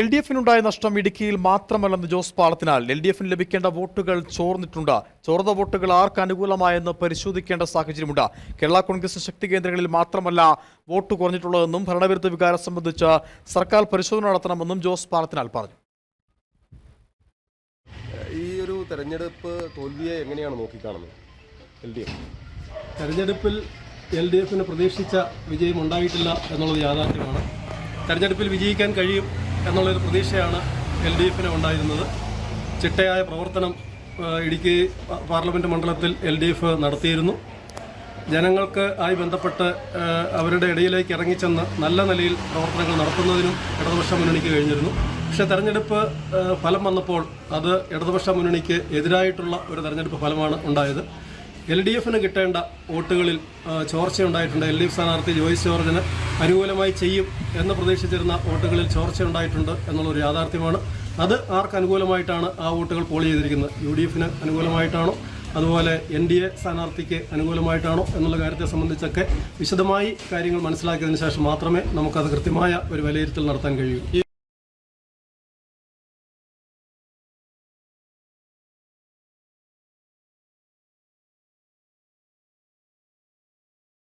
L D എഫിനുണ്ടായ നഷ്ടം ഇടുക്കിയിൽ മാത്രമല്ലെന്ന് ജോസ് പാളത്തിനാൽ എൽ ഡി എഫിന് ലഭിക്കേണ്ട വോട്ടുകൾ ചോർന്നിട്ടുണ്ട്. ചോർന്ന വോട്ടുകൾ ആർക്ക് അനുകൂലമായെന്ന് പരിശോധിക്കേണ്ട സാഹചര്യമുണ്ട്. കേരള കോൺഗ്രസ് ശക്തി കേന്ദ്രങ്ങളിൽ മാത്രമല്ല വോട്ട് കുറഞ്ഞിട്ടുള്ളതെന്നും ഭരണവിരുദ്ധ വികാരം സംബന്ധിച്ച് സർക്കാർ പരിശോധന നടത്തണമെന്നും ജോസ് പാളത്തിനാൽ പറഞ്ഞു. ഈ ഒരു തെരഞ്ഞെടുപ്പ് തോൽവിയെ എങ്ങനെയാണ് നോക്കിക്കാണുന്നത്? L D F. തെരഞ്ഞെടുപ്പിൽ എൽ ഡി എഫിന് പ്രതീക്ഷിച്ച വിജയം ഉണ്ടായിട്ടില്ല എന്നുള്ളത് യാഥാർത്ഥ്യമാണ്. തെരഞ്ഞെടുപ്പിൽ വിജയിക്കാൻ കഴിയും എന്നുള്ളൊരു പ്രതീക്ഷയാണ് എൽ ഡി എഫിന് ഉണ്ടായിരുന്നത്. ചിട്ടയായ പ്രവർത്തനം ഇടുക്കി പാർലമെന്റ് മണ്ഡലത്തിൽ എൽ ഡി എഫ് നടത്തിയിരുന്നു. ജനങ്ങൾക്ക് ആയി ബന്ധപ്പെട്ട് അവരുടെ ഇടയിലേക്ക് ഇറങ്ങിച്ചെന്ന് നല്ല നിലയിൽ പ്രവർത്തനങ്ങൾ നടത്തുന്നതിനും ഇടതുപക്ഷ മുന്നണിക്ക് കഴിഞ്ഞിരുന്നു. പക്ഷേ തെരഞ്ഞെടുപ്പ് ഫലം വന്നപ്പോൾ അത് ഇടതുപക്ഷ മുന്നണിക്ക് എതിരായിട്ടുള്ള ഒരു തെരഞ്ഞെടുപ്പ് ഫലമാണ് ഉണ്ടായത്. എൽ ഡി എഫിന് കിട്ടേണ്ട വോട്ടുകളിൽ ചോർച്ചയുണ്ടായിട്ടുണ്ട്. എൽ ഡി എഫ് സ്ഥാനാർത്ഥി ജോയിസ് ജോർജിന് അനുകൂലമായി ചെയ്യും എന്ന് പ്രതീക്ഷിച്ചിരുന്ന വോട്ടുകളിൽ ചോർച്ചയുണ്ടായിട്ടുണ്ട് എന്നുള്ളൊരു യാഥാർത്ഥ്യമാണ്. അത് ആർക്ക് അനുകൂലമായിട്ടാണ് ആ വോട്ടുകൾ പോൾ ചെയ്തിരിക്കുന്നത്? യു ഡി എഫിന് അനുകൂലമായിട്ടാണോ? അതുപോലെ എൻ ഡി എ സ്ഥാനാർത്ഥിക്ക് അനുകൂലമായിട്ടാണോ എന്നുള്ള കാര്യത്തെ സംബന്ധിച്ചൊക്കെ വിശദമായി കാര്യങ്ങൾ മനസ്സിലാക്കിയതിന് ശേഷം മാത്രമേ നമുക്കത് കൃത്യമായ ഒരു വിലയിരുത്തൽ നടത്താൻ കഴിയൂ.